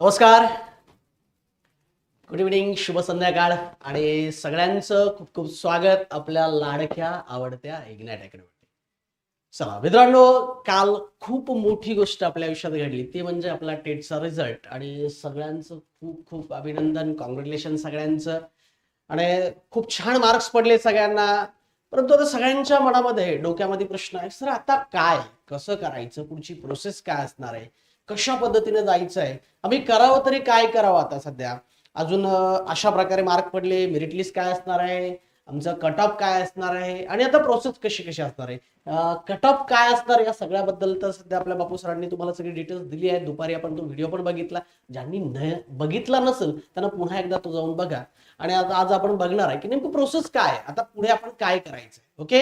नमस्कार. Good evening शुभ संध्याकाळ आणि सगळ्यांचं खूप खूप स्वागत आपल्या लाडक्या आवडत्या इग्नॅट अकॅडमी चला मित्रांनो काल खूप मोठी गोष्ट आपल्या आयुष्यात घडली. ती म्हणजे आपला टेटचा रिझल्ट आणि सगळ्यांचं खूप खूप अभिनंदन कॉंग्रॅच्युलेशन सगळ्यांचं. आणि खूप छान मार्क्स पडले सगळ्यांना. परंतु आता सगळ्यांच्या मनामध्ये डोक्यामध्ये प्रश्न आहे सर आता काय? कसं करायचं? पुढची प्रोसेस काय असणार आहे? कशा पद्धतीने जायचं आहे आम्ही करावं तरी काय करावं आता सध्या? अजून अशा प्रकारे मार्क पडले मेरिट लिस्ट काय असणार आहे? आमचं कट ऑफ काय असणार आहे? आणि आता प्रोसेस कशी कशी असणार आहे? कट ऑफ काय असणार या सगळ्याबद्दल तर सध्या आपल्या बापू सरांनी तुम्हाला सगळी डिटेल्स दिली आहे. दुपारी आपण तो व्हिडिओ पण बघितला. ज्यांनी न बघितला नसेल त्यांना पुन्हा एकदा तो जाऊन बघा. आणि आता आज आपण बघणार आहे की नेमकं प्रोसेस काय आता पुढे आपण काय करायचं ओके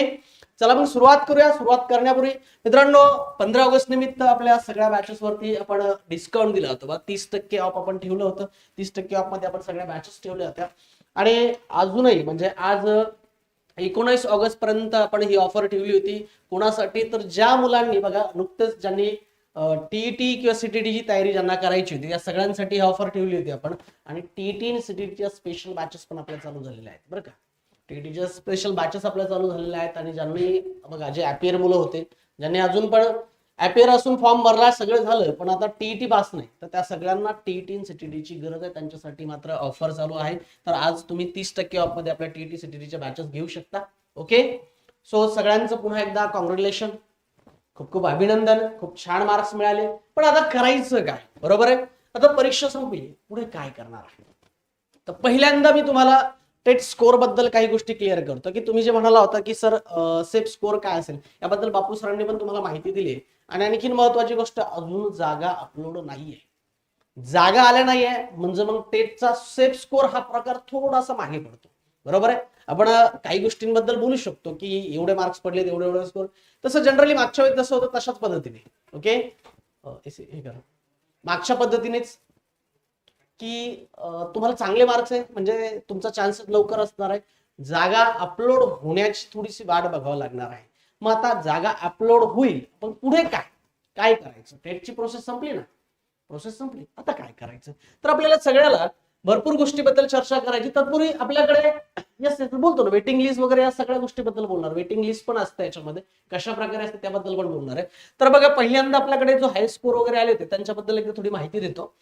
चला मग सुरुवात करूया. सुरुवात करण्यापूर्वी मित्रांनो पंधरा ऑगस्ट निमित्त आपल्या सगळ्या बॅचेस वरती आपण डिस्काउंट दिला होता. बा तीस टक्के ऑफ आपण ठेवलं होतं. तीस टक्के ऑफमध्ये आपण सगळ्या बॅचेस ठेवल्या होत्या. आणि अजूनही म्हणजे आज एकोणीस ऑगस्ट पर्यंत आपण ही ऑफर ठेवली होती. कोणासाठी? तर ज्या मुलांनी बघा नुकतंच ज्यांनी टीईटी किंवा सीटीटीची तयारी ज्यांना करायची होती या सगळ्यांसाठी ही ऑफर ठेवली होती आपण. आणि टीईटी आणि सीटीटीच्या स्पेशल बॅचेस पण आपल्या चालू झालेल्या आहेत. बरं का? टीटीच्या स्पेशल बॅचेस आपल्या चालू झालेल्या आहेत आणि ज्यांनी बघा जे अपियर मुलं होते ज्यांनी अजून पण अपियर असून फॉर्म भरला सगळं झालं पण आता टीईटी पास नाही. तर त्या सगळ्यांना टीईटी आणि सीटीटीची गरज आहे त्यांच्यासाठी मात्र ऑफर चालू आहे. तर आज तुम्ही तीस टक्के ऑफमध्ये आपल्या टीईटी सीटीडीच्या बॅचेस घेऊ शकता. ओके सो सगळ्यांचं पुन्हा एकदा कॉंग्रॅच्युलेशन खूप खूप अभिनंदन. खूप छान मार्क्स मिळाले. पण आता करायचं काय? बरोबर आहे? आता परीक्षा संपली. पुढे काय करणार आहे? तर पहिल्यांदा मी तुम्हाला टेट स्कोरबद्दल काही गोष्टी क्लिअर करतो. की तुम्ही जे म्हणाला होता की सर सेफ स्कोर काय असेल? याबद्दल बापू सरांनी पण तुम्हाला माहिती दिली आहे आणि आणखीन महत्वाची गोष्ट अजून जागा अपलोड नाहीये. जागा आल्या नाहीये म्हणजे मग टेटचा सेफ स्कोर हा प्रकार थोडासा मागे पडतो. बरोबर आहे? आपण काही गोष्टींबद्दल बोलू शकतो की एवढे मार्क्स पडले एवढे एवढे स्कोर तसं जनरली मागच्या वेळेस जसं होतं तशाच पद्धतीने. ओके हे करा. मागच्या पद्धतीनेच की तुम्हाला चांगले मार्क्स आहे म्हणजे तुमचा चान्स लवकर असणार आहे. जागा अपलोड होण्याची थोडीशी वाट बघावं लागणार आहे. मग आता जागा अपलोड होईल पण पुढे काय? काय करायचं? टेटची प्रोसेस संपली ना? प्रोसेस संपली. आता काय करायचं? तर आपल्याला सगळ्याला भरपूर गोष्टीबद्दल चर्चा करायची. तत्पूर्वी आपल्याकडे यस बोलतो ना वेटिंग लिस्ट वगैरे या सगळ्या गोष्टीबद्दल बोलणार. वेटिंग लिस्ट पण असते याच्यामध्ये. कशा प्रकारे असते त्याबद्दल पण बोलणार आहे. तर बघा पहिल्यांदा आपल्याकडे जो हाय स्कोर वगैरे आले होते त्यांच्याबद्दल एकदा थोडी माहिती देतो.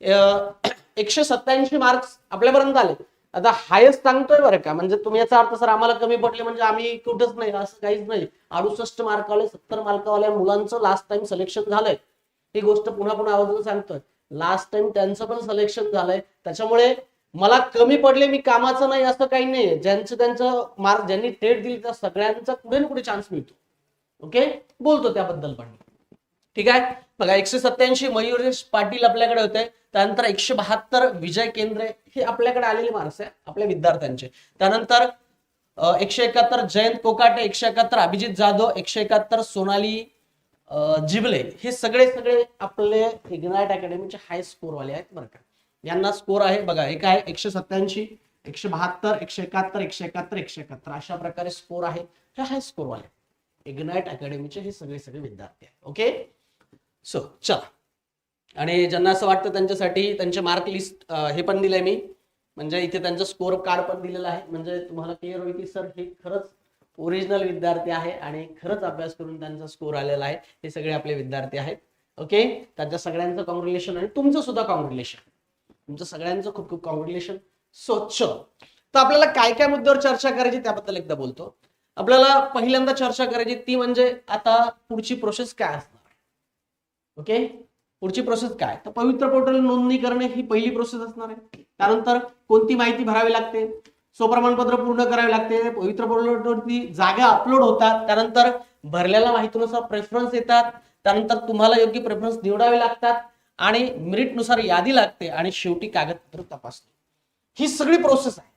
एकशे सत्याऐंशी मार्क्स आपल्यापर्यंत आले. आता हायस्ट सांगतोय बरं का म्हणजे तुम्ही याचा अर्थ सर आम्हाला कमी पडले म्हणजे आम्ही कुठंच नाही असं काहीच नाही. अडुसष्ट मार्कवाले सत्तर मार्कावाल्या मुलांचं लास्ट टाइम सिलेक्शन झालंय. ही गोष्ट पुन्हा पुन्हा आवर्जून सांगतोय. लास्ट टाइम त्यांचं पण सिलेक्शन झालंय. त्याच्यामुळे मला कमी पडले मी कामाचं नाही असं काही नाही ज्यांचं त्यांचं मार्क ज्यांनी टेट दिली त्या सगळ्यांचा कुठे ना कुठे चान्स मिळतो. ओके बोलतो त्याबद्दल पण ठीक आहे? बघा एकशे सत्याऐंशी मयुरेश पाटील आपल्याकडे होते. त्यानंतर एकशे बहात्तर विजय केंद्रे हे आपल्याकडे आलेले मार्क्स आहे आपल्या विद्यार्थ्यांचे. त्यानंतर एकशे एकाहत्तर जयंत कोकाटे एकशे एकाहत्तर अभिजित जाधव एकशे एकाहत्तर सोनाली जिबले हे सगळे सगळे आपले इग्नाइट अकॅडमीचे हाय स्कोर वाले आहेत बरं का. यांना स्कोर आहे. बघा एक आहे एकशे सत्याऐंशी एकशे बहात्तर एकशे एकाहत्तर एकशे एकाहत्तर एकशे एकाहत्तर. अशा प्रकारे स्कोर आहे. हे हाय स्कोर वाले इग्नाइट अकॅडमीचे हे सगळे सगळे विद्यार्थी आहेत. ओके? सो चला. आणि ज्यांना असं वाटतं त्यांच्यासाठी त्यांचे मार्क लिस्ट हे पण दिलंय मी. म्हणजे इथे त्यांचं स्कोर कार्ड पण दिलेलं आहे. म्हणजे तुम्हाला क्लिअर होईल की सर हे खरंच ओरिजिनल विद्यार्थी आहे आणि खरंच अभ्यास करून त्यांचा स्कोर आलेला आहे. हे सगळे आपले विद्यार्थी आहेत. ओके त्यांच्या सगळ्यांचं कॉंग्रॅच्युलेशन आणि तुमचं सुद्धा कॉंग्रॅच्युलेशन तुमचं सगळ्यांचं खूप खूप कॉंग्रॅच्युलेशन स्वच्छ तर आपल्याला काय काय मुद्द्यावर चर्चा करायची त्याबद्दल एकदा बोलतो. आपल्याला पहिल्यांदा चर्चा करायची ती म्हणजे आता पुढची प्रोसेस काय असणार? ओके? पुढची प्रोसेस काय? तर पवित्र पोर्टल नोंदणी करणे ही पहिली प्रोसेस असणार आहे. त्यानंतर कोणती माहिती भरावी लागते? स्वप्रमाणपत्र पूर्ण करावे लागते. पवित्र पोर्टलवरती जागा अपलोड होतात. त्यानंतर भरलेल्या माहितीनुसार प्रेफरन्स येतात. त्यानंतर तुम्हाला योग्य प्रेफरन्स निवडावे लागतात आणि मेरिटनुसार यादी लागते आणि शेवटी कागदपत्र तपासणे. ही सगळी प्रोसेस आहे.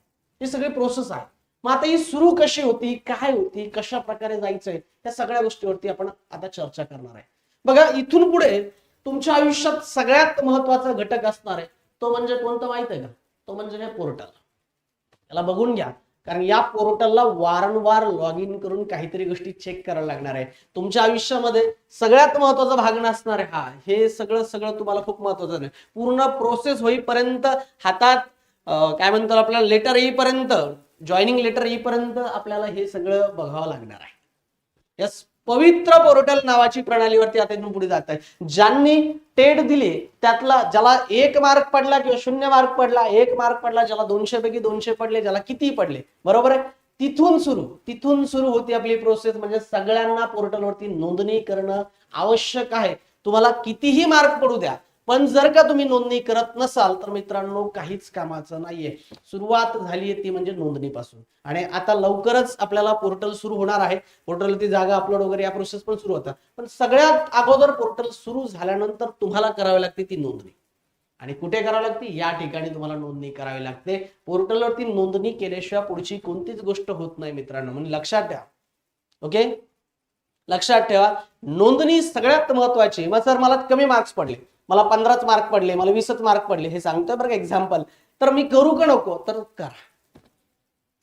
ही सगळी प्रोसेस आहे. मग आता ही सुरू कशी होती? काय होती? कशा प्रकारे जायचंय? त्या सगळ्या गोष्टीवरती आपण आता चर्चा करणार आहे. बघा इथून पुढे तुमच्या आयुष्यात सगळ्यात महत्त्वाचा घटक असणार आहे. तो म्हणजे कोणतं माहीत आहे का? तो म्हणजे हे पोर्टल. याला बघून घ्या. कारण या पोर्टलला वारंवार लॉग इन करून काहीतरी गोष्टी चेक करायला लागणार आहे. तुमच्या आयुष्यामध्ये सगळ्यात महत्त्वाचा भाग नसणार आहे. हा हे सगळं सगळं तुम्हाला खूप महत्वाचं आहे. पूर्ण प्रोसेस होईपर्यंत हातात काय म्हणतात आपल्याला लेटर येईपर्यंत जॉईनिंग लेटर येईपर्यंत आपल्याला हे सगळं बघावं लागणार आहे. यस पवित्र पोर्टल नावाची प्रणालीवरती आता इथून पुढे जात आहे ज्यांनी टेट दिली त्यातला ज्याला एक मार्क पडला किंवा शून्य मार्क पडला एक मार्क पडला ज्याला दोनशे पैकी दोनशे पडले ज्याला किती पडले बरोबर आहे? तिथून सुरू तिथून सुरू होती आपली प्रोसेस म्हणजे सगळ्यांना पोर्टलवरती नोंदणी करणं आवश्यक आहे. तुम्हाला कितीही मार्क पडू द्या पण जर का तुम्ही नोंदणी करत नसाल तर मित्रांनो काहीच कामाचं नाहीये. सुरुवात झाली ती म्हणजे नोंदणीपासून. आणि आता लवकरच आपल्याला पोर्टल सुरू होणार आहे. पोर्टलवरती जागा अपलोड वगैरे या प्रोसेस पण सुरू होतात. पण सगळ्यात अगोदर पोर्टल सुरू झाल्यानंतर तुम्हाला करावी लागते ती नोंदणी. आणि कुठे करावी लागते? या ठिकाणी तुम्हाला नोंदणी करावी लागते. पोर्टलवरती नोंदणी केल्याशिवाय पुढची कोणतीच गोष्ट होत नाही मित्रांनो. म्हणजे लक्षात ठेवा. ओके? लक्षात ठेवा. नोंदणी सगळ्यात महत्वाची. मग सर मला कमी मार्क्स पडले. मला पंधराच मार्क पडले मला वीसच मार्क पडले हे सांगतोय बरं का एक्झाम्पल तर मी करू का नको? तर करा.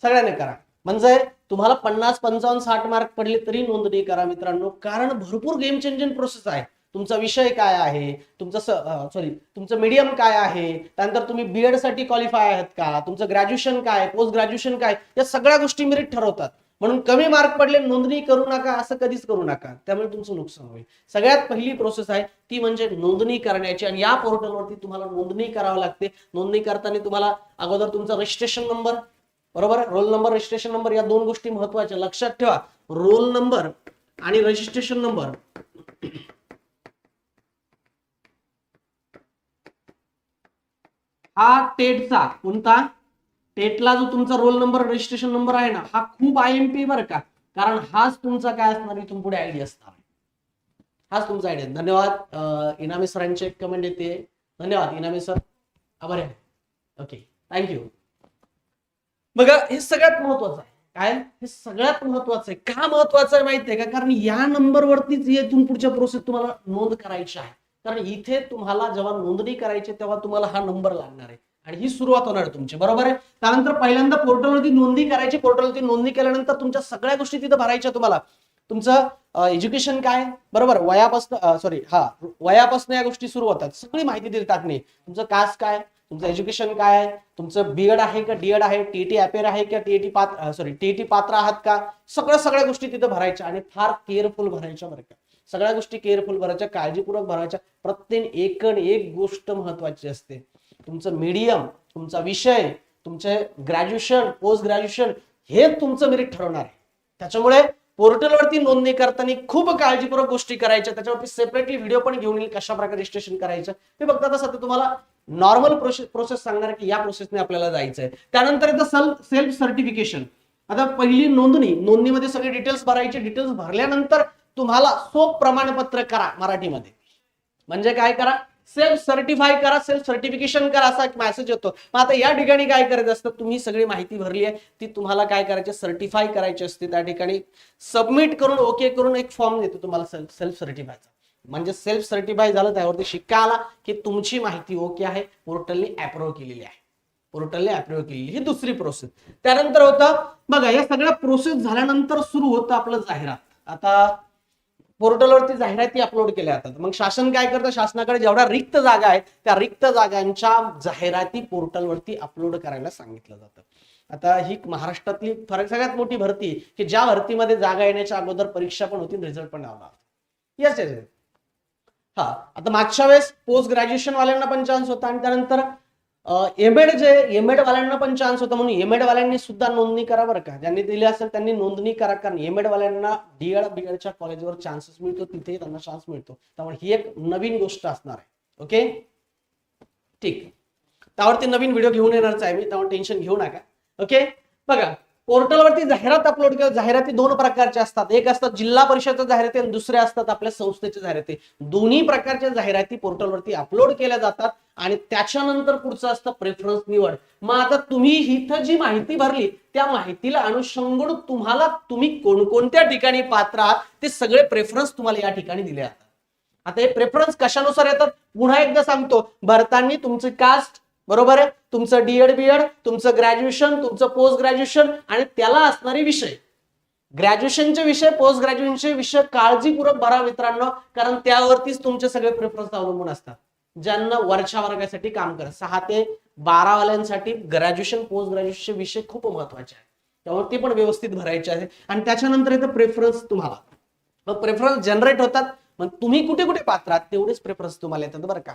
सगळ्यांनी करा. म्हणजे तुम्हाला पन्नास पंचावन्न साठ मार्क पडले तरी नोंदणी करा मित्रांनो. कारण भरपूर गेम चेंजिंग प्रोसेस आहे. तुमचा विषय काय आहे? तुमचं सॉरी तुमचं मीडियम काय आहे? त्यानंतर तुम्ही बीएडसाठी क्वालिफाय आहात का? तुमचं ग्रॅज्युएशन काय? पोस्ट ग्रॅज्युएशन काय? या सगळ्या गोष्टी मेरिट ठरवतात. म्हणून कमी मार्क पडले नोंदणी करू नका असं कधीच करू नका. त्यामुळे तुमचं नुकसान होईल. सगळ्यात पहिली प्रोसेस आहे ती म्हणजे नोंदणी करण्याची. आणि या पोर्टलवरती तुम्हाला नोंदणी करावी लागते. नोंदणी करताना तुम्हाला अगोदर तुमचा रजिस्ट्रेशन नंबर बरोबर? रोल नंबर रजिस्ट्रेशन नंबर या दोन गोष्टी महत्त्वाच्या लक्षात ठेवा. रोल नंबर आणि रजिस्ट्रेशन नंबर हा टेटचा कोणता? टेटला जो तुमचा रोल नंबर रजिस्ट्रेशन नंबर आहे ना हा खूप आय एम पी बरं का. कारण हाच तुमचा काय असणार इथून पुढे आयडी असणार हाच तुमचा आयडिया धन्यवाद. इनामी इनामी सरांचे कमेंट येते. धन्यवाद इनामी सर. आभार आहे. ओके थँक्यू बघा हे सगळ्यात महत्वाचं आहे. काय? हे सगळ्यात महत्वाचं आहे. का महत्वाचं आहे माहिती आहे का? कारण या नंबरवरतीच इथून पुढच्या प्रोसेस तुम्हाला नोंद करायची आहे. कारण इथे तुम्हाला जेव्हा नोंदणी करायची तेव्हा तुम्हाला हा नंबर लागणार आहे. आणि ही सुरुवात होणार आहे तुमची. बरोबर आहे? त्यानंतर पहिल्यांदा पोर्टलवरती नोंदणी करायची. पोर्टलवरती नोंदणी केल्यानंतर तुमच्या सगळ्या गोष्टी तिथं भरायच्या तुम्हाला. तुमचं एज्युकेशन काय? बरोबर? वयापासून सॉरी हा वयापासून या गोष्टी सुरू होतात. सगळी माहिती तिथे टाकणे. तुमचं कास्ट काय? तुमचं एज्युकेशन काय? आहे तुमचं बीएड आहे का डीएड आहे? टीईटी अपेअर आहे का टीईटी पात्र सॉरी टीईटी पात्र आहात का? सगळ्या सगळ्या गोष्टी तिथे भरायच्या आणि फार केअरफुल भरायच्या बरं का. सगळ्या गोष्टी केअरफुल भरायच्या काळजीपूर्वक भरायच्या. प्रत्येक एकण एक गोष्ट महत्वाची असते. तुमचं मीडियम तुमचा विषय तुमचे ग्रॅज्युएशन पोस्ट ग्रॅज्युएशन हे तुमचं मेरिट ठरवणार आहे. त्याच्यामुळे पोर्टलवरती नोंदणी करताना खूप काळजीपूर्वक गोष्टी करायच्या. त्याच्यावरती सेपरेटली व्हिडिओ पण घेऊन येईल कशा प्रकारे रजिस्ट्रेशन करायचं. ते फक्त आता सध्या तुम्हाला नॉर्मल प्रोसेस प्रोसेस सांगणार की या प्रोसेसने आपल्याला जायचं आहे त्यानंतर येतं सेल्फ सेल्फ सर्टिफिकेशन आता पहिली नोंदणी नोंदणीमध्ये सगळे डिटेल्स भरायचे. डिटेल्स भरल्यानंतर तुम्हाला सोप प्रमाणपत्र करा मराठीमध्ये. म्हणजे काय करा? सेल्फ सर्टिफाय करा सेल्फ सर्टिफिकेशन करा असा एक मेसेज येतो. मग आता या ठिकाणी काय करायचं असतं? तुम्ही सगळी माहिती भरली आहे. ती तुम्हाला काय करायची सर्टिफाय करायची असते त्या ठिकाणी. सबमिट करून ओके करून एक फॉर्म देतो तुम्हाला सेल्फ सेल्फ सर्टिफायचा म्हणजे सेल्फ सर्टिफाय झालं त्यावरती शिक्का आला की तुमची माहिती ओके आहे. पोर्टलने अप्रूव्ह केलेली आहे. पोर्टलने अप्रूव्ह केलेली. ही दुसरी प्रोसेस त्यानंतर होतं बघा या सगळ्या प्रोसेस झाल्यानंतर सुरू होतं आपलं जाहिरात. आता पोर्टलवरती जाहिराती अपलोड केल्या जातात. मग शासन काय करतं? शासनाकडे जेवढ्या रिक्त जागा आहेत त्या रिक्त जागांच्या जाहिराती पोर्टलवरती अपलोड करायला सांगितलं जातं. आता ही महाराष्ट्रातली फरक सगळ्यात मोठी भरती की ज्या भरतीमध्ये जागा येण्याच्या अगोदर परीक्षा पण होती रिझल्ट पण लावला येस येस हा आता मागच्या वेळेस पोस्ट ग्रॅज्युएशन वाल्यांना पण चान्स होता आणि त्यानंतर एमएड जे एमएड वाल्यांना पण चान्स होता म्हणून एमएड वाल्यांनी सुद्धा नोंदणी करा बरं का. ज्यांनी दिली असेल त्यांनी नोंदणी करा कारण एमएड वाल्यांना डीएड बीएडच्या कॉलेजवर चान्सेस मिळतो तिथे त्यांना चान्स मिळतो. त्यामुळे ही एक नवीन गोष्ट असणार आहे. ओके ठीक. त्यावरती नवीन व्हिडिओ घेऊन येणारच आहे मी त्यामुळे टेन्शन घेऊ नका. ओके बघा पोर्टलवरती जाहिरात अपलोड केल्या जाहिराती दोन प्रकारच्या असतात. एक असतात जिल्हा परिषदच्या जाहिराती आणि दुसऱ्या असतात आपल्या संस्थेच्या जाहिराती. दोन्ही प्रकारच्या जाहिराती पोर्टलवरती अपलोड केल्या जातात आणि त्याच्यानंतर पुढचं असतं प्रेफरन्स निवड. मग आता तुम्ही इथं जी माहिती भरली त्या माहितीला अनुषंगून तुम्हाला तुम्ही कोणकोणत्या ठिकाणी पात्र आहात ते सगळे प्रेफरन्स तुम्हाला या ठिकाणी दिले जातात. आता हे प्रेफरन्स कशानुसार येतात? पुन्हा एकदा सांगतो. भरताना तुमचं कास्ट बरोबर आहे? तुमचं डीएड बीएड तुमचं ग्रॅज्युएशन तुमचं पोस्ट ग्रॅज्युएशन आणि त्याला असणारे विषय. ग्रॅज्युएशनचे विषय पोस्ट ग्रॅज्युएशनचे विषय काळजीपूर्वक भरा मित्रांनो कारण त्यावरतीच तुमचे सगळे प्रेफरन्स अवलंबून असतात. ज्यांना वरच्या वर्गासाठी काम करत सहा ते बारा वाल्यांसाठी ग्रॅज्युएशन पोस्ट ग्रॅज्युएशन विषय खूप महत्त्वाचे आहे त्यावरती पण व्यवस्थित भरायचे आहे आणि त्याच्यानंतर येतं प्रेफरन्स तुम्हाला. मग प्रेफरन्स जनरेट होतात मग तुम्ही कुठे कुठे पात्र आहात तेवढेच प्रेफरन्स तुम्हाला येतात बरं का.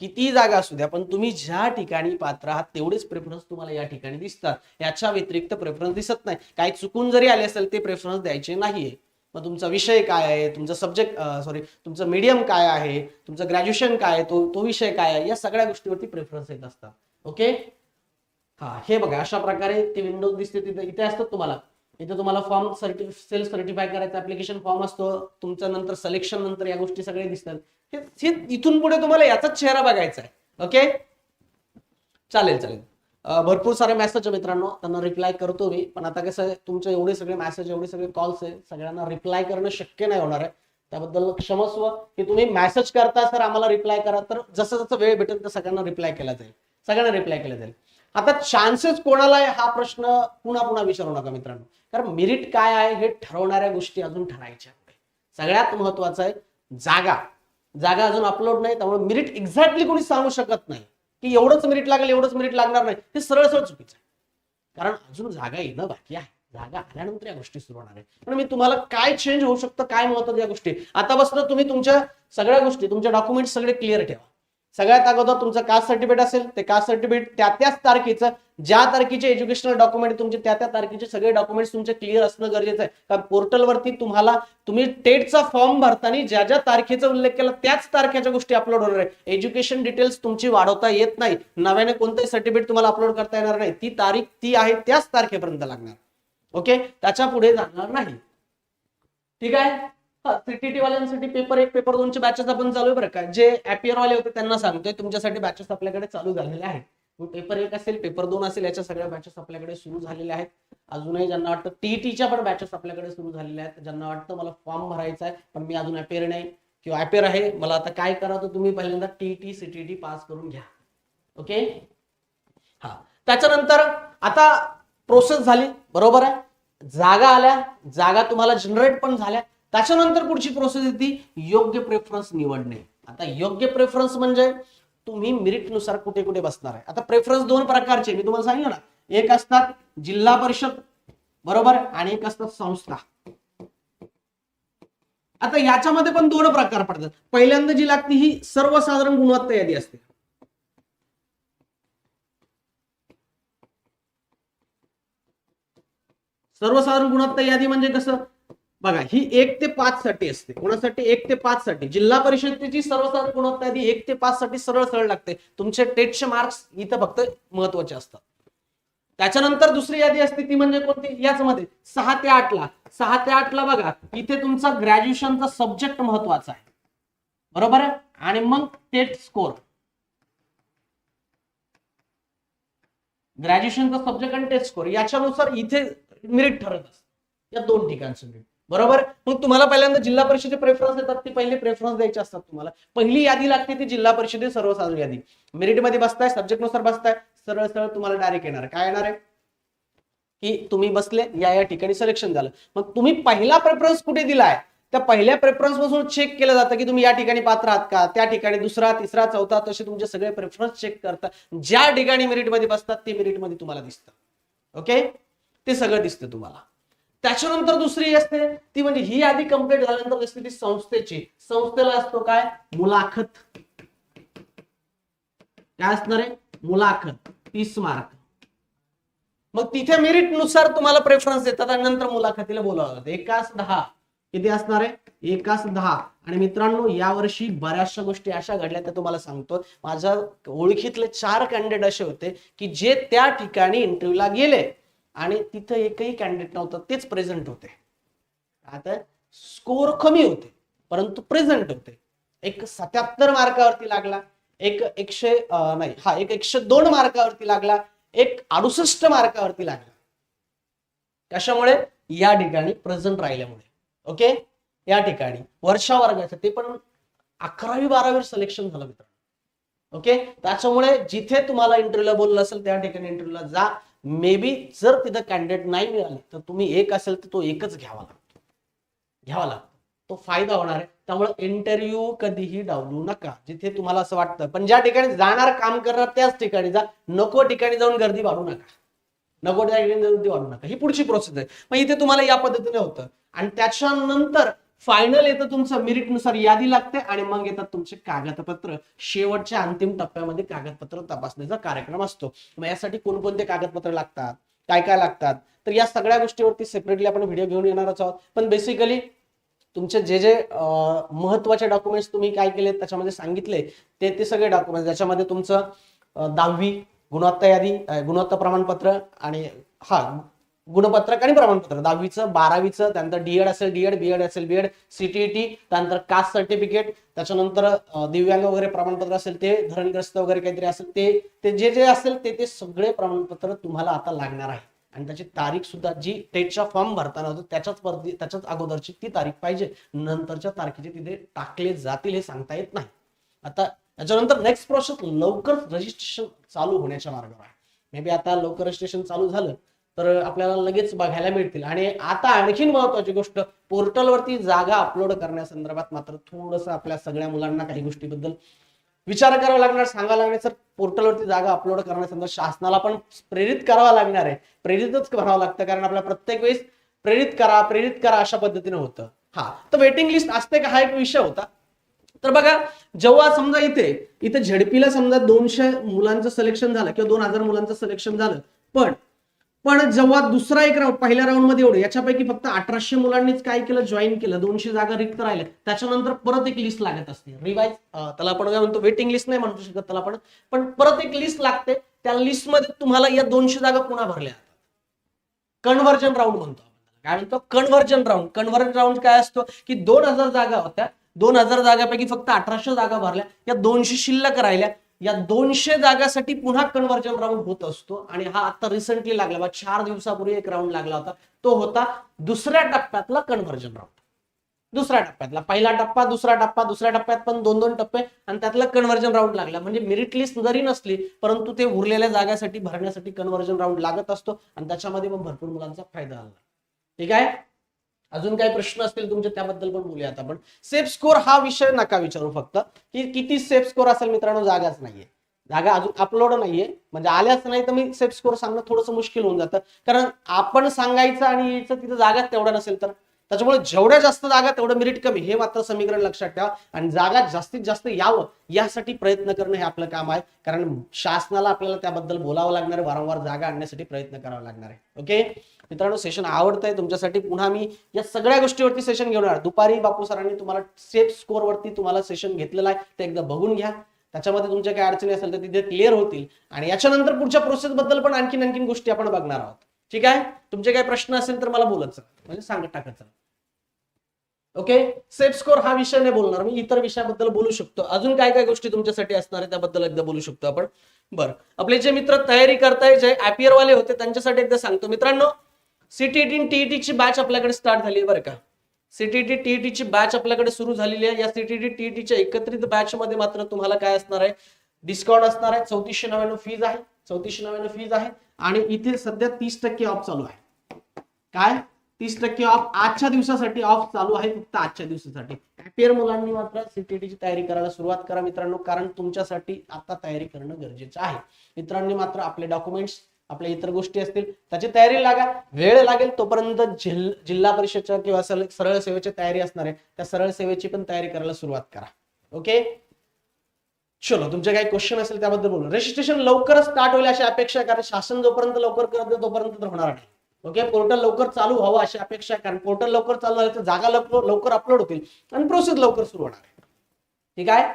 किती जागा असू द्या पण तुम्ही ज्या ठिकाणी पात्र आहात तेवढेच प्रेफरन्स तुम्हाला या ठिकाणी दिसतात. याच्या व्यतिरिक्त प्रेफरन्स दिसत नाही. काही चुकून जरी आले असेल ते प्रेफरन्स द्यायचे नाहीये. मग तुमचा विषय काय आहे? तुमचा सब्जेक्ट सॉरी तुमचं मीडियम काय आहे? तुमचं ग्रॅज्युएशन काय आहे? तो तो विषय काय आहे? या सगळ्या गोष्टीवरती प्रेफरन्स येत असतात. ओके हा हे बघा अशा प्रकारे ती विंडोज दिसते तिथे. इथे असतात तुम्हाला. इथे तुम्हाला फॉर्म सर्टि सेल्फ सर्टिफाय करायचा ऍप्लिकेशन फॉर्म असतो तुमच्या नंतर सिलेक्शन नंतर या गोष्टी सगळे दिसतात. हे इथून पुढे तुम्हाला याचाच चेहरा बघायचा आहे. ओके? चालेल चालेल. भरपूर सारे मेसेज मित्रांनो. त्यांना रिप्लाय करतो मी. पण आता कसं तुमचे एवढे सगळे मेसेज एवढे सगळे कॉल्स आहे. सगळ्यांना रिप्लाय करणं शक्य नाही होणार आहे. त्याबद्दल क्षमस्व की तुम्ही मेसेज करता सर आम्हाला रिप्लाय करा. तर जसं जसं वेळ भेटेल तर सगळ्यांना रिप्लाय केला जाईल. सगळ्यांना रिप्लाय केला जाईल. आता चान्सेस कोणाला आहे हा प्रश्न पुन्हा पुन्हा विचारू नका मित्रांनो. कारण मेरिट काय आहे हे ठरवणाऱ्या गोष्टी अजून ठरायच्या सगळ्यात महत्वाचं आहे जागा. जागा अजून अपलोड नाही त्यामुळे मेरिट एक्झॅक्टली कोणी सांगू शकत नाही की एवढंच मेरिट लागेल एवढंच मेरिट लागणार नाही. हे सरळ सरळ चुकीचं आहे. कारण अजून जागा येणं बाकी आहे. जागा आल्यानंतर या गोष्टी सुरू होणार आहे पण मी तुम्हाला काय चेंज होऊ शकतं काय महत्वाचं या गोष्टी आता बसलं तुम्ही तुमच्या सगळ्या गोष्टी तुमचे डॉक्युमेंट सगळे क्लिअर ठेवा. सगळ्यात अगोदर तुमचं कास्ट सर्टिफिकेट असेल ते कास्ट सर्टिफिकेट त्या त्याच तारखेचं ज्या तारखेचे एज्युकेशनल डॉक्युमेंट तुमचे त्या त्या तारखेचे सगळे डॉक्युमेंट्स तुमचे क्लिअर असणं गरजेचं आहे. कारण पोर्टलवरती तुम्हाला तुम्ही टेटचा फॉर्म भरताना ज्या ज्या तारखेचा उल्लेख केला त्याच तारखेच्या गोष्टी अपलोड होणार आहे. एज्युकेशन डिटेल्स तुमची वाढवता येत नाही. नव्याने कोणतंही सर्टिफिकेट तुम्हाला अपलोड करता येणार नाही. ती तारीख ती आहे त्याच तारखेपर्यंत लागणार. ओके त्याच्या पुढे जाणार नाही. ठीक आहे? सीटीटी वाल्यांसाठी पेपर एक पेपर दोनचे बॅचेस आपण चालू आहे बरं का. जे अपियर वाले होते त्यांना सांगतोय तुमच्यासाठी बॅचेस आपल्याकडे चालू झालेले आहेत. पेपर एक असेल पेपर दोन असेल याच्या सगळ्या बॅचेस आपल्याकडे सुरू झालेल्या आहेत. अजूनही ज्यांना वाटतं टीईटीच्या पण बॅचेस आपल्याकडे सुरू झालेल्या आहेत. ज्यांना वाटतं मला फॉर्म भरायचा आहे पण मी अजून अपेअर नाही किंवा अपेअर आहे मला आता काय करा तर तुम्ही पहिल्यांदा टीईटी सीटीटी पास करून घ्या. ओके हा. त्याच्यानंतर आता प्रोसेस झाली. बरोबर आहे? जागा आल्या. जागा तुम्हाला जनरेट पण झाल्या. त्याच्यानंतर पुढची प्रोसेस येते योग्य प्रेफरन्स निवडणे. आता योग्य प्रेफरन्स म्हणजे तुम्ही मिरिटनुसार कुठे कुठे बसणार आहे? आता प्रेफरन्स दोन प्रकारचे मी तुम्हाला सांगितलं ना एक असतात जिल्हा परिषद बरोबर? आणि एक असतात संस्था. आता याच्यामध्ये पण दोन प्रकार पडतात. पहिल्यांदा जी लागते ही सर्वसाधारण गुणवत्ता यादी असते. सर्वसाधारण गुणवत्ता यादी म्हणजे कसं? बघा ही एक ते पाच साठी असते. कोणासाठी? एक ते पाच साठी जिल्हा परिषदेची सर्वसाधारण गुणवत्ता यादी एक ते पाच साठी सरळ सरळ लागते. तुमचे टेटचे मार्क्स इथं फक्त महत्त्वाचे असतात. त्याच्यानंतर दुसरी यादी असते ती म्हणजे कोणती? याच मध्ये सहा ते आठ ला. सहा ते आठ ला बघा इथे तुमचा ग्रॅज्युएशनचा सब्जेक्ट महत्त्वाचा आहे. बरोबर आहे? आणि मग टेट स्कोर. ग्रॅज्युएशनचा सब्जेक्ट आणि टेस्ट स्कोर याच्यानुसार इथे मेरिट ठरत असत. या दोन ठिकाणचं मेरिट बरोबर? मग तुम्हाला पहिल्यांदा जिल्हा परिषदेचे प्रेफरन्स देतात ते पहिले प्रेफरन्स द्यायचे असतात तुम्हाला? पहिली यादी लागते ती जिल्हा परिषदे सर्वसाधारण यादी. मेरिटमध्ये बसताय सब्जेक्टनुसार बसताय सरळ सरळ तुम्हाला डायरेक्ट येणार काय येणार आहे? की तुम्ही बसले या या ठिकाणी सिलेक्शन झालं. मग तुम्ही पहिला प्रेफरन्स कुठे दिलाय? त्या पहिल्या प्रेफरन्सपासून चेक केलं जातं की तुम्ही या ठिकाणी पात्र आहात का? त्या ठिकाणी दुसरा तिसरा चौथा तसे तुमचे सगळे प्रेफरन्स चेक करतात. ज्या ठिकाणी मेरिटमध्ये बसतात ते मेरिटमध्ये तुम्हाला दिसतं. ओके ते सगळं दिसतं तुम्हाला. त्याच्यानंतर दुसरी असते ती म्हणजे ही यादी कंप्लीट झाल्यानंतर असते ती संस्थेची. संस्थेला असतो काय? मुलाखत. काय असणार आहे? मुलाखत. तीस मार्क. मग तिथे मेरिटनुसार तुम्हाला प्रेफरन्स देतात आणि नंतर मुलाखतीला बोलावं लागतं. एकाच दहा. किती असणार आहे? एकाच दहा. आणि मित्रांनो यावर्षी बऱ्याचशा गोष्टी अशा घडल्या त्या तुम्हाला सांगतो. माझ्या ओळखीतले चार कॅन्डिडेट असे होते की जे त्या ठिकाणी इंटरव्ह्यूला गेले. आणि तिथं एकही कॅन्डिडेट नव्हतं तेच प्रेझेंट होते. आता स्कोर कमी होते परंतु प्रेझेंट होते. एक सत्याहत्तर मार्कावरती लागला एक एकशे नाही हा एक एकशे दोन मार्कावरती लागला एक अडुसष्ट मार्कावरती लागला. कशामुळे? या ठिकाणी प्रेझेंट राहिल्यामुळे. ओके? या ठिकाणी. वर्षा वर्गाचं ते पण अकरावी बारावी सिलेक्शन झालं मित्रांनो. ओके? त्याच्यामुळे जिथे तुम्हाला इंटरव्ह्यूला बोललं असेल त्या ठिकाणी इंटरव्ह्यूला जा. मे बी जर तिथं कॅन्डिडेट नाही मिळाले तर तुम्ही एक असेल तर तो एकच घ्यावा लागतो. घ्यावा लागतो. तो फायदा होणार आहे. त्यामुळे इंटरव्ह्यू कधीही डावलू नका. जिथे तुम्हाला असं वाटतं पण ज्या ठिकाणी जाणार काम करणार त्याच ठिकाणी जा. नको ठिकाणी जाऊन गर्दी वाढू नका. नको त्या ठिकाणी गर्दी वाढू नका. ही पुढची प्रोसेस आहे. मग इथे तुम्हाला या पद्धतीने होतं. आणि त्याच्यानंतर फायनल येतं तुमचं मेरिटनुसार यादी लागते आणि मग येतात तुमचे कागदपत्र. शेवटच्या अंतिम टप्प्यामध्ये कागदपत्र तपासण्याचा कार्यक्रम असतो. मग यासाठी कोणकोणते कागदपत्र लागतात? काय काय लागतात? तर या सगळ्या गोष्टीवरती सेपरेटली आपण व्हिडिओ घेऊन येणारच आहोत. पण बेसिकली तुमचे जे जे महत्त्वाचे डॉक्युमेंट्स तुम्ही काय केले त्याच्यामध्ये सांगितले ते ते सगळे डॉक्युमेंट्स ज्याच्यामध्ये तुमचं दहावी गुणवत्ता यादी गुणवत्ता प्रमाणपत्र आणि हा गुणपत्रक आणि प्रमाणपत्र. दहावीचं बारावीचं त्यानंतर डीएड असेल डीएड बीएड असेल बीएड सीटीईटी त्यानंतर कास्ट सर्टिफिकेट त्याच्यानंतर दिव्यांग वगैरे प्रमाणपत्र असेल ते धरणग्रस्त वगैरे काहीतरी असेल ते ते जे जे असेल ते ते सगळे प्रमाणपत्र तुम्हाला आता लागणार आहे. आणि त्याची तारीख सुद्धा जी टेटचा फॉर्म भरताना होतो त्याच्याच वरती त्याच्याच अगोदरची ती तारीख पाहिजे. नंतरच्या तारखेचे तिथे टाकले जातील हे सांगता येत नाही. आता त्याच्यानंतर नेक्स्ट प्रोसेस लवकर रजिस्ट्रेशन चालू होण्याच्या मार्गावर आहे. मे बी आता लवकर रजिस्ट्रेशन चालू झालं तर आपल्याला लगेच बघायला मिळतील. आणि आता आणखीन महत्वाची गोष्ट पोर्टलवरती जागा अपलोड करण्यासंदर्भात मात्र थोडंसं आपल्या सगळ्या मुलांना काही गोष्टीबद्दल विचार करावा लागणार सांगावं लागणार. सर पोर्टलवरती जागा अपलोड करण्यासंदर्भात शासनाला पण प्रेरित करावा लागणार आहे. प्रेरितच करावं लागतं कारण आपल्याला प्रत्येक वेळेस प्रेरित करा प्रेरित करा अशा पद्धतीने होतं. हा तर वेटिंग लिस्ट असते का? हा एक विषय होता. तर बघा जेव्हा समजा इथे इथे झेडपीला समजा दोनशे मुलांचं सिलेक्शन झालं किंवा दोन हजार मुलांचं सिलेक्शन झालं पण पण जेव्हा दुसरा एक राऊंड पहिल्या राऊंडमध्ये एवढं याच्यापैकी फक्त अठराशे मुलांनीच काय केलं जॉईन केलं दोनशे जागा रिक्त राहिल्या त्याच्यानंतर परत एक लिस्ट लागत असते. रिवाईज त्याला आपण काय म्हणतो वेटिंग लिस्ट नाही म्हणू शकत त्याला आपण पण परत एक लिस्ट लागते. त्या लिस्टमध्ये तुम्हाला या दोनशे जागा पुन्हा भरल्या? जातात कन्व्हर्जन राऊंड म्हणतो काय म्हणतो? कन्व्हर्जन राऊंड कन्व्हर्जन राऊंड काय असतो? की दोन हजार जागा होत्या. दोन हजार जागापैकी फक्त अठराशे जागा भरल्या. या दोनशे शिल्लक राहिल्या. या दोनशे जागासाठी पुन्हा कन्व्हर्जन राऊंड होत असतो. आणि हा आता रिसेंटली लागला. बा चार दिवसापूर्वी एक राऊंड लागला होता. तो होता दुसऱ्या टप्प्यातला कन्व्हर्जन राऊंड दुसऱ्या टप्प्यातला. पहिला टप्पा दुसरा टप्पा दुसऱ्या टप्प्यात पण दोन दोन टप्पे आणि त्यातला कन्व्हर्जन राऊंड लागला. म्हणजे मेरिट लिस्ट जरी नसली परंतु ते उरलेल्या जागासाठी भरण्यासाठी कन्व्हर्जन राऊंड लागत असतो आणि त्याच्यामध्ये पण भरपूर मुलांचा फायदा झाला. ठीक आहे? अजून काही प्रश्न असतील तुमचे त्याबद्दल पण बोलूयात आपण. सेफ स्कोर हा विषय नका विचारू फक्त की किती सेफ स्कोर असेल मित्रांनो जागाच नाहीये. जागा अजून अपलोड नाहीये म्हणजे आल्याच नाही तर मी सेफ स्कोर सांगणं थोडंसं मुश्किल होऊन जातं. कारण आपण सांगायचं आणि यायचं तिथं जागाच तेवढा नसेल तर. त्याच्यामुळे जेवढ्या जास्त जागा तेवढं मेरिट कमी. हे मात्र समीकरण लक्षात ठेवा. आणि जागा जास्तीत जास्त यावं यासाठी प्रयत्न करणं हे आपलं काम आहे. कारण शासनाला आपल्याला त्याबद्दल बोलावं लागणार आहे वारंवार जागा आणण्यासाठी प्रयत्न करावा लागणार आहे. ओके मित्रांनो सेशन आवडतंय तुमच्यासाठी. पुन्हा मी या सगळ्या गोष्टीवरती सेशन घेऊन येणार दुपारी बापू सरांनी तुम्हाला सेफ स्कोरवरती तुम्हाला सेशन घेतलेलं आहे. ते एकदा बघून घ्या. त्याच्यामध्ये तुमच्या काही अडचणी असेल तर तिथे क्लिअर होतील. आणि याच्यानंतर पुढच्या प्रोसेस बद्दल पण आणखीन आणखीन गोष्टी आपण बघणार आहोत. ठीक आहे? तुमचे काही प्रश्न असेल तर मला बोलत चला म्हणजे सांगत टाकत चला ओके सेफ स्कोर हा विषय नाही बोलणार. मी इतर विषयाबद्दल बोलू शकतो. अजून काय काय गोष्टी तुमच्यासाठी असणार आहे त्याबद्दल एकदा बोलू शकतो आपण. बरं. आपले जे मित्र तयारी करताय जे IPR वाले होते त्यांच्यासाठी एकदा सांगतो. मित्रांनो सीटीटी टीईटी ची बॅच आपल्याकडे स्टार्ट झाली आहे बरं का. सीटीटी टीईटी ची बॅच आपल्याकडे सुरू झालेली आहे. या सीटीटी टीईटीच्या एकत्रित बॅच मध्ये मात्र तुम्हाला काय असणार आहे? डिस्काउंट असणार आहे. चौतीसशे नव्याण्णव फीज आहे. चौतीसशे नव्याण्णव फीज आहे. आणि इथे सध्या तीस टक्के ऑफ चालू आहे. काय? तीस टक्के ऑफ आजच्या दिवसासाठी ऑफ चालू आहे फक्त आजच्या दिवसासाठी. हॅपियर मुलांनी मात्र सीटीटीची तयारी करायला सुरुवात करा मित्रांनो कारण तुमच्यासाठी आता तयारी करणं गरजेचं आहे. मित्रांनी मात्र आपले डॉक्युमेंट्स आपल्या इतर गोष्टी असतील त्याची तयारी लागा. वेळ लागेल तोपर्यंत जिल जिल्हा परिषदच्या किंवा सरळ सेवेची तयारी असणार आहे. त्या सरळ सेवेची पण तयारी करायला सुरुवात करा. ओके चलो तुमचे काही क्वेश्चन असेल त्याबद्दल बोलू. रजिस्ट्रेशन लवकरच स्टार्ट होईल अशी अपेक्षा कारण शासन जोपर्यंत लवकर करत नाही तोपर्यंत तर होणार नाही. ओके पोर्टल लवकर चालू व्हावं अशी अपेक्षा आहे कारण पोर्टल लवकर चालू झालं तर जागा लवकर लवकर अपलोड होतील. आणि प्रोसेस लवकर सुरू होणार आहे. ठीक आहे?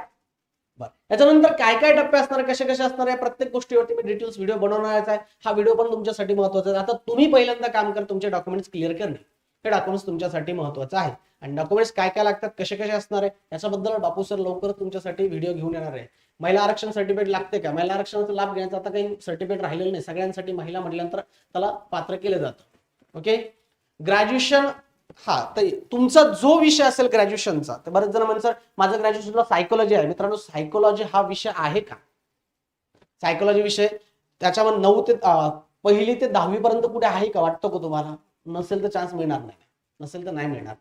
बरं. याच्यानंतर काय काय टप्पे असणार कसे कसे असणार आहे प्रत्येक गोष्टीवरती मी डिटेल्स व्हिडिओ बनवणार आहे. हा व्हिडिओ पण तुमच्यासाठी महत्त्वाचा आहे. आता तुम्ही पहिल्यांदा काम कर तुमचे डॉक्युमेंट्स क्लिअर करणे हे डॉक्युमेंट्स तुमच्यासाठी महत्वाचं आहे. आणि डॉक्युमेंट्स काय काय लागतात कसे कसे असणार आहे याच्याबद्दल बापू सर लवकर तुमच्यासाठी व्हिडिओ घेऊन येणार आहे. महिला आरक्षण सर्टिफिकेट लागते का? महिला आरक्षणाचा लाभ घेण्याचा आता काही सर्टिफिकेट राहिलेलं नाही. सगळ्यांसाठी महिला म्हटल्यानंतर त्याला पात्र केलं जातं. ओके ग्रॅज्युएशन हा तर तुमचा जो विषय असेल ग्रॅज्युएशनचा तर बरेच जण म्हणजे सर माझं ग्रॅज्युएशनला सायकोलॉजी आहे. मित्रांनो सायकोलॉजी हा विषय आहे का? सायकोलॉजी विषय त्याच्यामध्ये नऊ ते पहिली ते दहावीपर्यंत कुठे आहे का? वाटतं का तुम्हाला? नसेल तर चान्स मिळणार नाही. नसेल तर नाही मिळणार.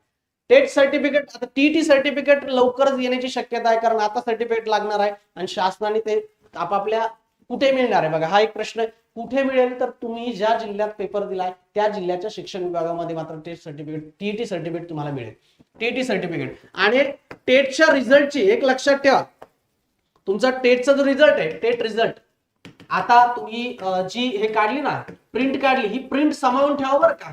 टेट सर्टिफिकेट आता टी सर्टिफिकेट लवकरच येण्याची शक्यता आहे कारण आता सर्टिफिकेट लागणार आहे आणि शासनाने ते आपापल्या कुठे मिळणार आहे? बघा हा एक प्रश्न कुठे मिळेल तर तुम्ही ज्या जिल्ह्यात पेपर दिलाय त्या जिल्ह्याच्या शिक्षण विभागामध्ये मात्र टेस्ट सर्टिफिकेट टीईटी सर्टिफिकेट तुम्हाला मिळेल. टीईटी सर्टिफिकेट आणि टेटच्या रिझल्टची एक लक्षात ठेवा. तुमचा टेटचा जो रिझल्ट आहे टेट रिझल्ट आता तुम्ही जी हे काढली ना प्रिंट काढली ही प्रिंट सांभाळून ठेवा बरं का.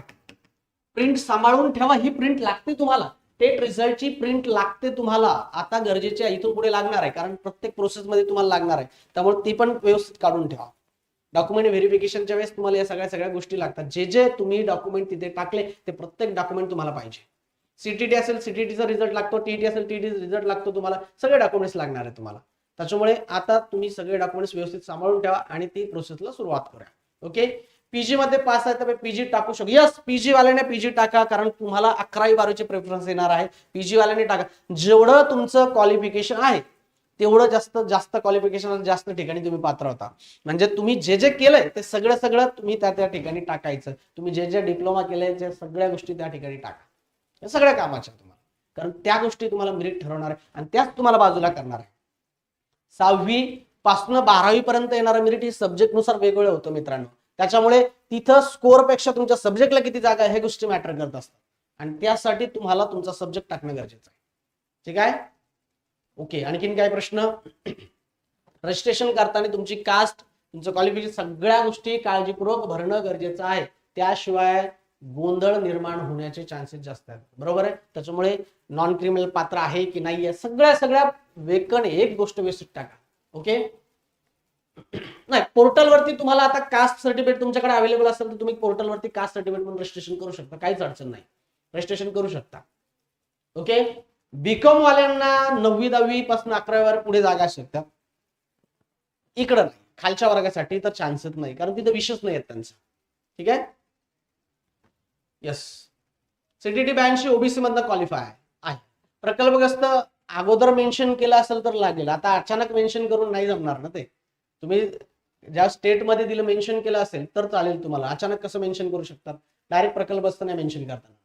प्रिंट सांभाळून ठेवा ही प्रिंट लागते तुम्हाला. टेट रिझल्टची प्रिंट लागते तुम्हाला. आता गरजेची आहे इथून पुढे लागणार आहे कारण प्रत्येक प्रोसेसमध्ये तुम्हाला लागणार आहे. त्यामुळे ती पण व्यवस्थित काढून ठेवा. डॉक्युमेंट व्हेरिफिकेशनच्या वेळेस तुम्हाला या सगळ्या सगळ्या गोष्टी लागतात. जे जे तुम्ही डॉक्युमेंट तिथे टाकले ते प्रत्येक डॉक्युमेंट तुम्हाला पाहिजे. सीटीटी असेल सीटीटीचा रिझल्ट लागतो टीटी असेल टीटी रिझल्ट लागतो तुम्हाला सगळे डॉक्युमेंट्स लागणार आहे तुम्हाला. त्याच्यामुळे आता तुम्ही सगळे डॉक्युमेंट्स व्यवस्थित सांभाळून ठेवा आणि ती प्रोसेसला सुरुवात करा ओके पीजी मध्ये पास आहे तर पीजी टाकू शकतो. यस पीजी वाल्याने पीजी टाका कारण तुम्हाला अकरावी बारावीचे प्रेफरन्स येणार आहे. पीजी वाल्याने टाका. जेवढं तुमचं क्वालिफिकेशन आहे तेवढं जास्त जास्त क्वालिफिकेशन जास्त ठिकाणी तुम्ही पात्र होता. म्हणजे तुम्ही जे जे केलंय ते सगळं सगळं तुम्ही त्या त्या ठिकाणी टाकायचं. तुम्ही जे जे डिप्लोमा केलंय त्या सगळ्या गोष्टी त्या ठिकाणी टाका. या सगळ्या कामाच्या तुम्हाला. कारण त्या गोष्टी तुम्हाला मेरिट ठरवणार आहे आणि त्याच तुम्हाला बाजूला करणार आहे. सहावी पासून बारावी पर्यंत येणारं मेरिट ही सब्जेक्टनुसार वेगवेगळं होतं मित्रांनो. त्याच्यामुळे तिथं स्कोअरपेक्षा तुमच्या सब्जेक्टला किती जागा आहे हे गोष्टी मॅटर करत असतात. आणि त्यासाठी तुम्हाला तुमचा सब्जेक्ट टाकणं गरजेचं आहे. ठीक आहे? ओके आणखीन काय प्रश्न? रजिस्ट्रेशन करताना तुमची कास्ट तुमचं क्वालिफिकेशन सगळ्या गोष्टी काळजीपूर्वक भरणं गरजेचं आहे. त्याशिवाय गोंधळ निर्माण होण्याचे चान्सेस जास्त आहेत. बरोबर आहे? त्याच्यामुळे नॉन क्रिमिनल पात्र आहे की नाही आहे सगळ्या सगळ्या वेकन एक गोष्ट व्यवस्थित टाका. ओके? नाही पोर्टलवरती तुम्हाला आता कास्ट सर्टिफिकेट तुमच्याकडे अवेलेबल असेल तर तुम्ही पोर्टलवरती कास्ट सर्टिफिकेट म्हणून रजिस्ट्रेशन करू शकता. काहीच अडचण नाही. रजिस्ट्रेशन करू शकता. ओके? बीकॉम वाल्यांना नववी दहावी पासून अकरावी वर पुढे जागा शकतात. इकडं नाही. खालच्या वर्गासाठी तर चान्सच नाही. कारण तिथं विषयच नाही आहेत त्यांचा. ठीक आहे? येस सीटीटी ब्याऐंशी ओबीसी मधनं क्वालिफाय आहे. प्रकल्पग्रस्त अगोदर मेन्शन केलं असेल तर लागेल. आता अचानक मेन्शन करून नाही जमणार ना ते. तुम्ही ज्या स्टेटमध्ये दिलं मेन्शन केलं असेल तर चालेल तुम्हाला. अचानक कसं मेन्शन करू शकतात? डायरेक्ट प्रकल्पग्रस्त नाही मेन्शन करताना.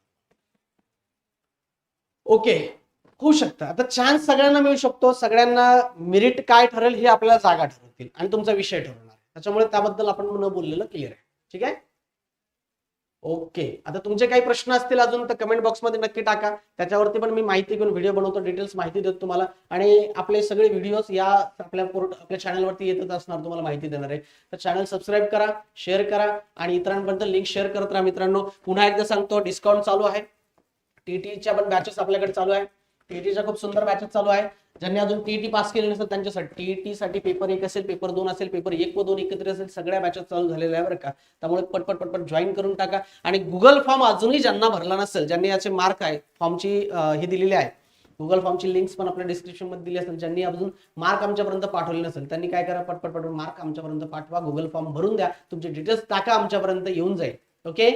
ओके होऊ शकतं. आता चान्स सगळ्यांना मिळू शकतो सगळ्यांना मेरिट काय ठरेल हे आपल्याला जागा ठरवतील आणि तुमचा विषय ठरवणार त्याच्यामुळे त्याबद्दल आपण न बोललेलं क्लिअर आहे. ठीक आहे? ओके आता तुमचे काही प्रश्न असतील अजून तर कमेंट बॉक्समध्ये नक्की टाका. त्याच्यावरती पण मी माहिती घेऊन व्हिडिओ बनवतो डिटेल्स माहिती देतो तुम्हाला. आणि आपले सगळे व्हिडिओज या आपल्या पोर्ट आपल्या चॅनलवरती येतच असणार तुम्हाला माहिती देणार आहे. तर चॅनल सबस्क्राईब करा शेअर करा आणि इतरांपर्यंत लिंक शेअर करत राहा मित्रांनो. पुन्हा एकदा सांगतो डिस्काउंट चालू आहे. टीटीच्या पण बॅचेस आपल्याकडे चालू आहे. टीईटीच्या खूप सुंदर बॅचेस चालू आहे. ज्यांनी अजून टीईटी पास केले नसेल त्यांच्यासाठी. टीईटी साठी पेपर एक असेल पेपर दोन असेल पेपर एक व दोन एकत्र असेल सगळ्या बॅचेस चालू झालेल्या आहे बरं का. त्यामुळे पटपट पटपट जॉईन करून टाका. आणि गुगल फॉर्म अजूनही ज्यांना भरला नसेल ज्यांनी याचे मार्क आहे फॉर्मची हे दिलेली आहे. गुगल फॉर्मची लिंक्स पण आपल्या डिस्क्रिप्शनमध्ये दिली असेल. ज्यांनी अजून मार्क आमच्यापर्यंत पाठवले नसेल त्यांनी काय करा पटपट पटपट मार्क आमच्यापर्यंत पाठवा. गुगल फॉर्म भरून द्या. तुमचे डिटेल्स टाका आमच्यापर्यंत येऊन जाईल. ओके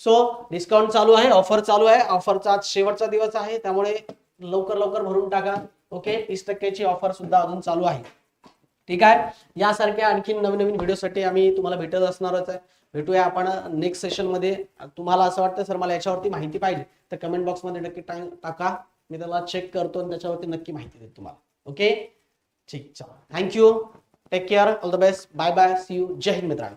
सो डिस्काउंट चालू आहे ऑफर चालू आहे. ऑफरचा आज शेवटचा दिवस आहे. त्यामुळे लवकर लवकर भरून टाका. ओके? तीस टक्क्याची ऑफर सुद्धा अजून चालू आहे. ठीक आहे? यासारख्या आणखी नवीन नवीन व्हिडिओसाठी आम्ही तुम्हाला भेटत असणारच आहे. भेटूया आपण नेक्स्ट सेशनमध्ये. तुम्हाला असं वाटतं सर मला याच्यावरती माहिती पाहिजे. तर कमेंट बॉक्समध्ये नक्की टाका मी त्याला चेक करतो आणि त्याच्यावरती नक्की माहिती देतो तुम्हाला. ओके? ठीक चला. Thank you take care all the best bye bye see you जय हिंद मित्रांनो.